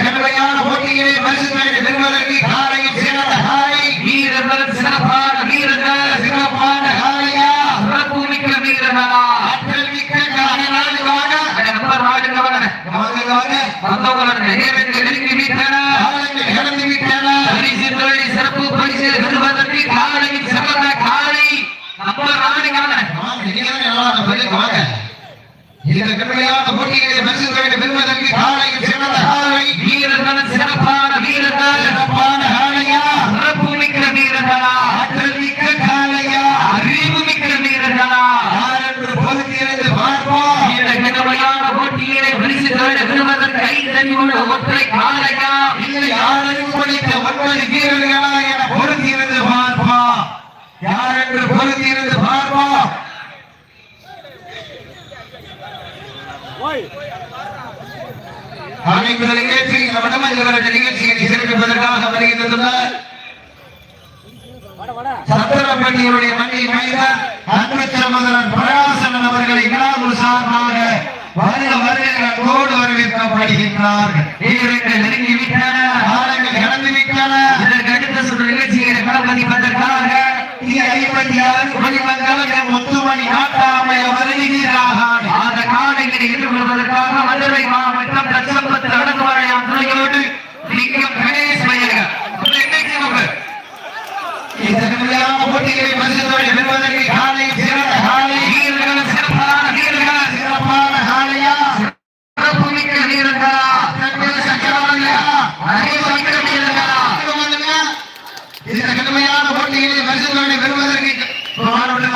கடுமையான போட்டியை பரிசுகளை பெறுவதற்கு காலையில் சிறந்த காலை வீரர்கள் சிறப்பான வீரர்கள் சிறப்பான காலையா சிறப்பு மிக்க வீரர்களா. ஆற்றல் மிக்க காலநாடு வாங்க நம்பர் நான்கு வாகனம் வாங்க வாங்க வந்தவர்கள் நேரத்தில் நெருங்கி விட்டன காலங்கள் கடந்து விட்டன பரிசு தொழிலை சிறப்பு பரிசு பெறுவதற்கு காலையில் சிறந்த காலை நம்பர் நான்கு வாகனம் வாங்க நீங்க நல்லா பதில் வாங்க இந்த கடுமையான போட்டியை பரிசுகளை பெறுவதற்கு காலையில் சிறந்த காலை. வீரர்கள் சிறப்பான வீரர்கள். சிறப்பான காலையா? சிறப்பு மிக்க வீரர்களா? ஆற்றல் மிக்க காலையா? அறிவு மிக்க வீரர்களா பொறுத்திருந்து பார்ப்போம். இந்த கடுமையான போட்டியிலே பரிசு பெறுவதற்கு ஒற்றை காலையா? இல்லை யாரையும் படித்த ஒன்பது வீரர்களா என பொறுத்திருந்து பார்ப்போம். யார் என்று பொறுத்திருந்து பார்ப்போம்? அனைத்து நிகழ்ச்சி நம்மிடம் இந்த நிகழ்ச்சியை சிறப்பிப்பதற்காக வருகின்றன சத்திரப்பட்டியுடைய மண்ணை பிரகாசன் அவர்களை விழாவு சார்பாக வருக வருகிற கோடு வரவேற்கப்படுகின்றார்கள். டி ஐம்பத்தி முத்துமணி நாட்டாமை வருகிறார்கள் அந்த காலைகளை எதிர்கொள்வதற்காக மதுரை மாவட்டம் தச்சம்பத்து அடக்குவாழையாம் துணையோடு லிங்கம் கணேஷ் போட்டிகளை பெறுவதற்கு காலை சிறந்த காலை. வீரர்கள் சிறப்பான வீரர்கள். சிறப்பான காலையா? சிறப்பு மிக்க வீரர்களா அறிவு மிக்க வீரர்களா? இந்த கடுமையான போட்டிகளை பரிசுத்தோடு பெறுவதற்கு மாணவர்கள்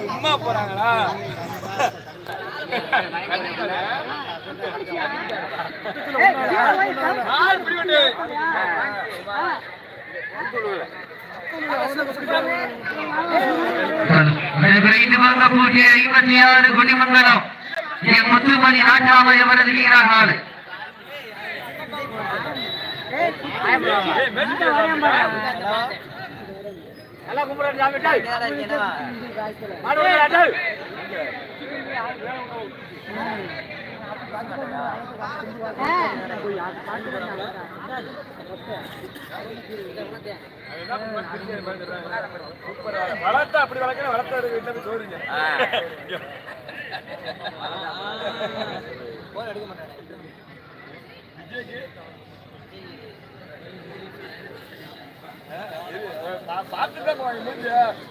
சும்மா போறாங்களா? போட்டிய ஐம்பத்தி ஆறு குடிமங்கலம். முத்துமணி நாட்டாமை அவரது வீரர்கள் நல்லா கும்பிடுறாரு சாமி டேய். மாடு விடுறா, டேய். வளர்த்தா அப்படி வளர்க்கணும் வளர்த்தா வீட்டுல போய் சோறுங்க பார்த்துட்டு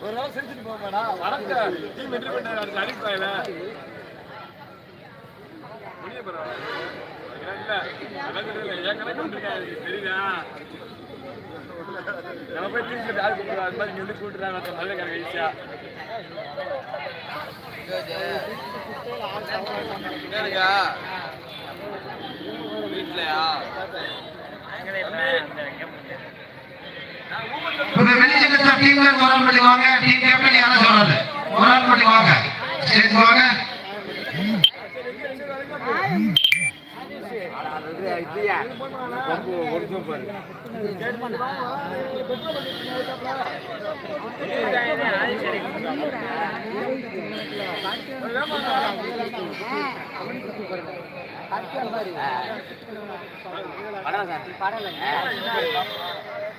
ஒரு நாள் சிரிச்சுட்டு போக வேணாம் வளர்க்க டீம் வெற்றி பண்ண அடுத்து அடிப்பாயில முடிய பரவாயில்ல தெரியுதா? நம்ம போய் டீம் யாரு கூப்பிடுறா? அது மாதிரி இங்க வந்து கூப்பிட்டுறாங்க நல்ல கணக்கு ஈஸியா. இப்ப வெளிச்சங்கத்துல டீம்ல ஒரு ஆள் பண்ணி வாங்க டீம் கேப்டன் யாரும் சொல்றது? ஒரு ஆள் பண்ணி வாங்க. சரி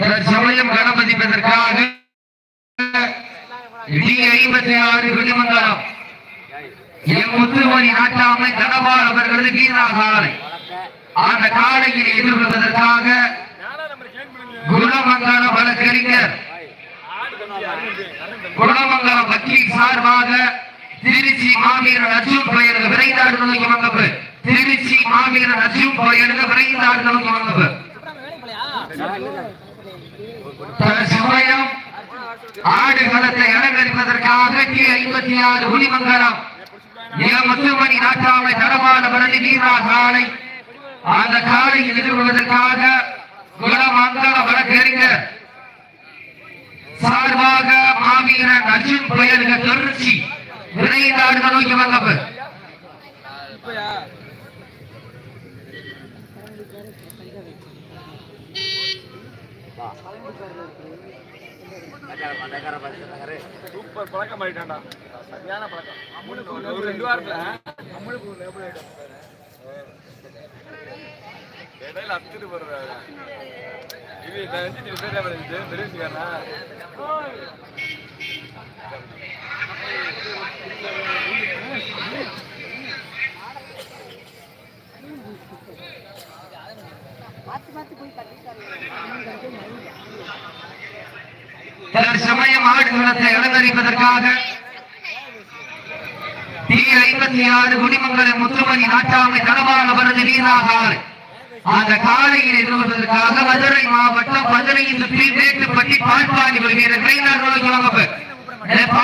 தற்சமயம் கணபதிப்பதற்காக டி ஐம்பத்தி ஆறு குடிமங்கலம். எம் முத்துமணி நாட்டாமை தனபால் அவர்களது வீரா காலை அந்த காலையில் எதிர்கொள்வதற்காக நானா குணமங்கலம் வழக்கறிஞர் குணமங்கலம் வக்கீல் சார்பாக திருச்சி மாவீரன் அர்ஜுன் பெயருக்கு விரைந்தாடு நோக்கி வந்தப்பு திருச்சி மாவீரன் அர்ஜுன் பெயருக்கு விரைந்தாடு நோக்கி வந்தப்பு ஆடு ஆடுகளத்தை அலங்கரிப்பதற்காக கே ஐம்பத்தி ஆறு புலிமங்கலம் முத்துமணி நாட்டாமை தரமான பரணி வீரா காலை அந்த காலையில் எதிர்கொள்வதற்காக குலமங்கல வழக்கறிஞர் சார்பாக மாவீரன் அர்ஜுன் பெயருக்கு திருச்சி விரைந்தாடு நோக்கி வந்தப்பு சூப்பர் பழக்கம் ஆயிட்டான்டா. சரியான பழக்கம். ஒரு ரெண்டு வாரத்துல. அம்முனுக்கு ஒரு லேபிள் ஆயிட்டான் இடையில அத்துட்டு போடுறாரு இது இதை வச்சு நீ பேர் இது தற்சமயம் ஆடுகளத்தை அலங்கரிப்பதற்காக டி ஐம்பத்தி ஆறு குடிமங்கலம் முத்துமணி நாட்டாமை தனபால பரது வீராகார் அந்த காலையில் எதிர்வதற்காக மதுரை மாவட்டம் பதினைந்து பி வேட்டுப்பட்டி பால்பாடி வருகிற கைநாள் நோக்கி